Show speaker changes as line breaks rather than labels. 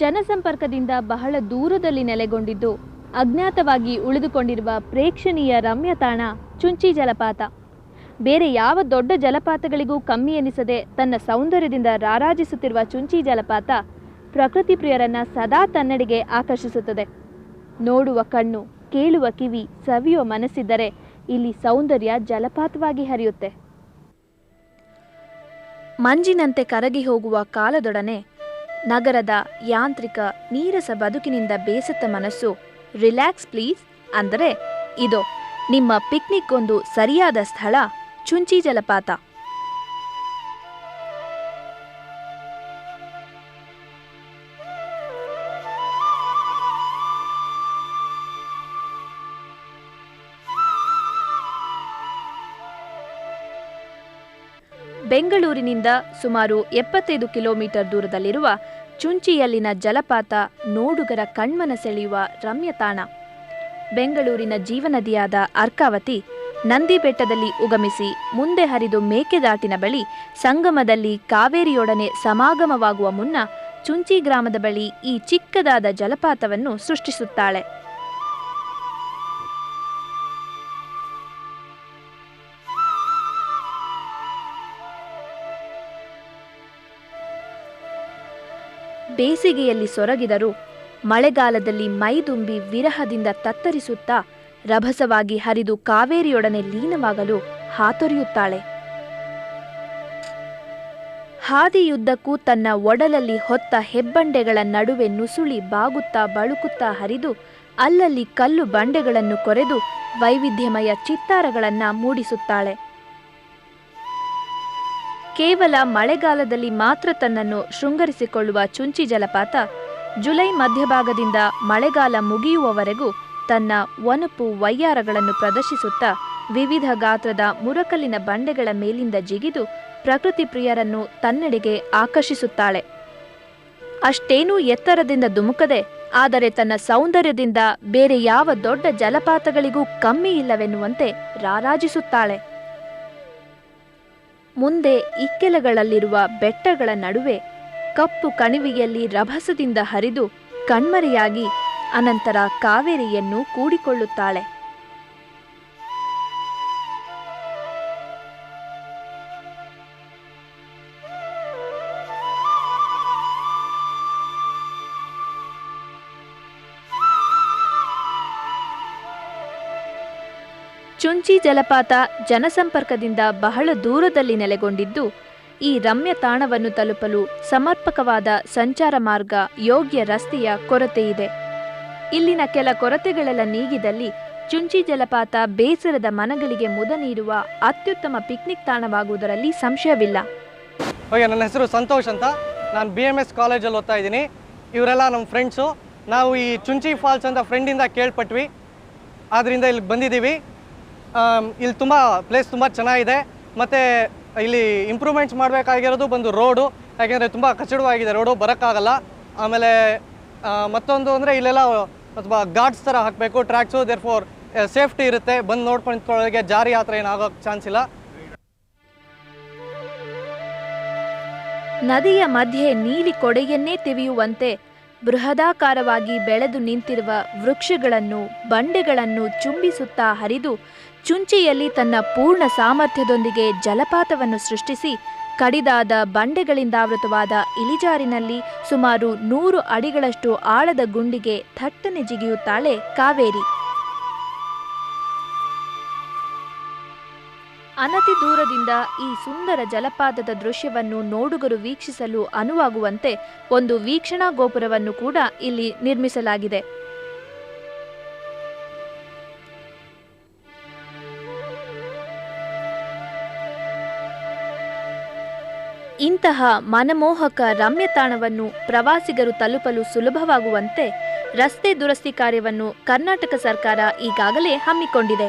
ಜನಸಂಪರ್ಕದಿಂದ ಬಹಳ ದೂರದಲ್ಲಿ ನೆಲೆಗೊಂಡಿದ್ದು ಅಜ್ಞಾತವಾಗಿ ಉಳಿದುಕೊಂಡಿರುವ ಪ್ರೇಕ್ಷಣೀಯ ರಮ್ಯ ತಾಣ ಚುಂಚಿ ಜಲಪಾತ. ಬೇರೆ ಯಾವ ದೊಡ್ಡ ಜಲಪಾತಗಳಿಗೂ ಕಮ್ಮಿ ಎನಿಸದೆ ತನ್ನ ಸೌಂದರ್ಯದಿಂದ ರಾರಾಜಿಸುತ್ತಿರುವ ಚುಂಚಿ ಜಲಪಾತ ಪ್ರಕೃತಿ ಪ್ರಿಯರನ್ನ ಸದಾ ತನ್ನಡೆಗೆ ಆಕರ್ಷಿಸುತ್ತದೆ. ನೋಡುವ ಕಣ್ಣು, ಕೇಳುವ ಕಿವಿ, ಸವಿಯುವ ಮನಸ್ಸಿದ್ದರೆ ಇಲ್ಲಿ ಸೌಂದರ್ಯ ಜಲಪಾತವಾಗಿ ಹರಿಯುತ್ತೆ. ಮಂಜಿನಂತೆ ಕರಗಿ ಹೋಗುವ ಕಾಲದೊಡನೆ ನಗರದ ಯಾಂತ್ರಿಕ ನೀರಸ ಬದುಕಿನಿಂದ ಬೇಸತ್ತ ಮನಸ್ಸು. ರಿಲ್ಯಾಕ್ಸ್ ಪ್ಲೀಸ್ ಅಂದರೆ, ಇದು, ನಿಮ್ಮ ಪಿಕ್ನಿಕ್ ಒಂದು ಸರಿಯಾದ ಸ್ಥಳ, ಚುಂಚಿ ಜಲಪಾತ. ಬೆಂಗಳೂರಿನಿಂದ ಸುಮಾರು ಎಪ್ಪತ್ತೈದು ಕಿಲೋಮೀಟರ್ ದೂರದಲ್ಲಿರುವ ಚುಂಚಿಯಲ್ಲಿನ ಜಲಪಾತ ನೋಡುಗರ ಕಣ್ಮನ ಸೆಳೆಯುವ ರಮ್ಯ ತಾಣ. ಬೆಂಗಳೂರಿನ ಜೀವನದಿಯಾದ ಅರ್ಕಾವತಿ ನಂದಿ ಬೆಟ್ಟದಲ್ಲಿ ಉಗಮಿಸಿ ಮುಂದೆ ಹರಿದು ಮೇಕೆದಾಟಿನ ಬಳಿ ಸಂಗಮದಲ್ಲಿ ಕಾವೇರಿಯೊಡನೆ ಸಮಾಗಮವಾಗುವ ಮುನ್ನ ಚುಂಚಿ ಗ್ರಾಮದ ಬಳಿ ಈ ಚಿಕ್ಕದಾದ ಜಲಪಾತವನ್ನು ಸೃಷ್ಟಿಸುತ್ತಾಳೆ. ಬೇಸಿಗೆಯಲ್ಲಿ ಸೊರಗಿದರು ಮಳೆಗಾಲದಲ್ಲಿ ಮೈದುಂಬಿ ವಿರಹದಿಂದ ತತ್ತರಿಸುತ್ತಾ ರಭಸವಾಗಿ ಹರಿದು ಕಾವೇರಿಯೊಡನೆ ಲೀನವಾಗಲು ಹಾತೊರೆಯುತ್ತಾಳೆ. ಹಾದಿಯುದ್ದಕ್ಕೂ ತನ್ನ ಒಡಲಲ್ಲಿ ಹೊತ್ತ ಹೆಬ್ಬಂಡೆಗಳ ನಡುವೆ ನುಸುಳಿ ಬಾಗುತ್ತಾ ಬಳುಕುತ್ತಾ ಹರಿದು ಅಲ್ಲಲ್ಲಿ ಕಲ್ಲು ಬಂಡೆಗಳನ್ನು ಕೊರೆದು ವೈವಿಧ್ಯಮಯ ಚಿತ್ತಾರಗಳನ್ನು ಮೂಡಿಸುತ್ತಾಳೆ. ಕೇವಲ ಮಳೆಗಾಲದಲ್ಲಿ ಮಾತ್ರ ತನ್ನನ್ನು ಶೃಂಗರಿಸಿಕೊಳ್ಳುವ ಚುಂಚಿ ಜಲಪಾತ, ಜುಲೈ ಮಧ್ಯಭಾಗದಿಂದ ಮಳೆಗಾಲ ಮುಗಿಯುವವರೆಗೂ ತನ್ನ ಒನಪು ವಯ್ಯಾರಗಳನ್ನು ಪ್ರದರ್ಶಿಸುತ್ತಾ ವಿವಿಧ ಗಾತ್ರದ ಮುರಕಲ್ಲಿನ ಬಂಡೆಗಳ ಮೇಲಿಂದ ಜಿಗಿದು ಪ್ರಕೃತಿ ಪ್ರಿಯರನ್ನು ತನ್ನೆಡೆಗೆ ಆಕರ್ಷಿಸುತ್ತಾಳೆ. ಅಷ್ಟೇನೂ ಎತ್ತರದಿಂದ ಧುಮುಕದೆ, ಆದರೆ ತನ್ನ ಸೌಂದರ್ಯದಿಂದ ಬೇರೆ ಯಾವ ದೊಡ್ಡ ಜಲಪಾತಗಳಿಗೂ ಕಮ್ಮಿ ಇಲ್ಲವೆನ್ನುವಂತೆ ರಾರಾಜಿಸುತ್ತಾಳೆ. ಮುಂದೆ ಇಕ್ಕೆಲಗಳಲ್ಲಿರುವ ಬೆಟ್ಟಗಳ ನಡುವೆ ಕಪ್ಪು ಕಣಿವೆಯಲ್ಲಿ ರಭಸದಿಂದ ಹರಿದು ಕಣ್ಮರೆಯಾಗಿ ಅನಂತರ ಕಾವೇರಿಯನ್ನು ಕೂಡಿಕೊಳ್ಳುತ್ತಾಳೆ. ಚುಂಚಿ ಜಲಪಾತ ಜನಸಂಪರ್ಕದಿಂದ ಬಹಳ ದೂರದಲ್ಲಿ ನೆಲೆಗೊಂಡಿದ್ದು, ಈ ರಮ್ಯ ತಾಣವನ್ನು ತಲುಪಲು ಸಮರ್ಪಕವಾದ ಸಂಚಾರ ಮಾರ್ಗ ಯೋಗ್ಯ ರಸ್ತೆಯ ಕೊರತೆ ಇದೆ. ಇಲ್ಲಿನ ಕೆಲ ಕೊರತೆಗಳೆಲ್ಲ ನೀಗಿದಲ್ಲಿ ಚುಂಚಿ ಜಲಪಾತ ಬೇಸರದ ಮನಗಳಿಗೆ ಮುದ ನೀಡುವ ಅತ್ಯುತ್ತಮ ಪಿಕ್ನಿಕ್ ತಾಣವಾಗುವುದರಲ್ಲಿ ಸಂಶಯವಿಲ್ಲ.
ಓಕೆ, ನನ್ನ ಹೆಸರು ಸಂತೋಷ್ ಅಂತ. ನಾನು ಬಿ ಎಂ ಎಸ್ ಕಾಲೇಜಲ್ಲಿ ಓದ್ತಾ ಇದ್ದೀನಿ. ಇವರೆಲ್ಲ ನಮ್ಮ ಫ್ರೆಂಡ್ಸು ನಾವು ಈ ಚುಂಚಿ ಫಾಲ್ಸ್ ಅಂತ ಫ್ರೆಂಡಿಂದ ಕೇಳ್ಪಟ್ವಿ. ಆದ್ದರಿಂದ ಇಲ್ಲಿ ಬಂದಿದ್ದೀವಿ. ಇಲ್ಲಿ ತುಂಬ ಪ್ಲೇಸ್ ತುಂಬ ಚೆನ್ನಾಗಿದೆ. ಮತ್ತು ಇಲ್ಲಿ ಇಂಪ್ರೂವ್ಮೆಂಟ್ಸ್ ಮಾಡಬೇಕಾಗಿರೋದು ಬಂದು ರೋಡು ಯಾಕೆಂದರೆ ತುಂಬ ಕಚಡವಾಗಿದೆ ರೋಡು ಬರೋಕ್ಕಾಗಲ್ಲ. ಆಮೇಲೆ ಮತ್ತೊಂದು ಅಂದರೆ ಇಲ್ಲೆಲ್ಲ ಅಥವಾ ಗಾರ್ಡ್ಸ್ ಥರ ಹಾಕಬೇಕು ಟ್ರ್ಯಾಕ್ಸು ದೇರ್ ಫೋರ್ ಸೇಫ್ಟಿ ಇರುತ್ತೆ. ಬಂದು ನೋಡ್ಕೊಂಡು ಜಾರಿ ಯಾತ್ರೆ ಥರ ಏನು ಚಾನ್ಸ್ ಇಲ್ಲ.
ನದಿಯ ಮಧ್ಯೆ ನೀಲಿ ಕೊಡೆಯನ್ನೇ ತಿವಿಯುವಂತೆ ಬೃಹದಾಕಾರವಾಗಿ ಬೆಳೆದು ನಿಂತಿರುವ ವೃಕ್ಷಗಳನ್ನು, ಬಂಡೆಗಳನ್ನು ಚುಂಬಿಸುತ್ತಾ ಹರಿದು ಚುಂಚಿಯಲ್ಲಿ ತನ್ನ ಪೂರ್ಣ ಸಾಮರ್ಥ್ಯದೊಂದಿಗೆ ಜಲಪಾತವನ್ನು ಸೃಷ್ಟಿಸಿ, ಕಡಿದಾದ ಬಂಡೆಗಳಿಂದಾವೃತವಾದ ಇಳಿಜಾರಿನಲ್ಲಿ ಸುಮಾರು ನೂರು ಅಡಿಗಳಷ್ಟು ಆಳದ ಗುಂಡಿಗೆ ಥಟ್ಟನೆ ಜಿಗಿಯುತ್ತಾಳೆ ಕಾವೇರಿ. ಅನತಿ ದೂರದಿಂದ ಈ ಸುಂದರ ಜಲಪಾತದ ದೃಶ್ಯವನ್ನು ನೋಡುಗರು ವೀಕ್ಷಿಸಲು ಅನುವಾಗುವಂತೆ ಒಂದು ವೀಕ್ಷಣಾ ಗೋಪುರವನ್ನು ಕೂಡ ಇಲ್ಲಿ ನಿರ್ಮಿಸಲಾಗಿದೆ. ಇಂತಹ ಮನಮೋಹಕ ರಮ್ಯ ತಾಣವನ್ನು ಪ್ರವಾಸಿಗರು ತಲುಪಲು ಸುಲಭವಾಗುವಂತೆ ರಸ್ತೆ ದುರಸ್ತಿ ಕಾರ್ಯವನ್ನು ಕರ್ನಾಟಕ ಸರ್ಕಾರ ಈಗಾಗಲೇ ಹಮ್ಮಿಕೊಂಡಿದೆ.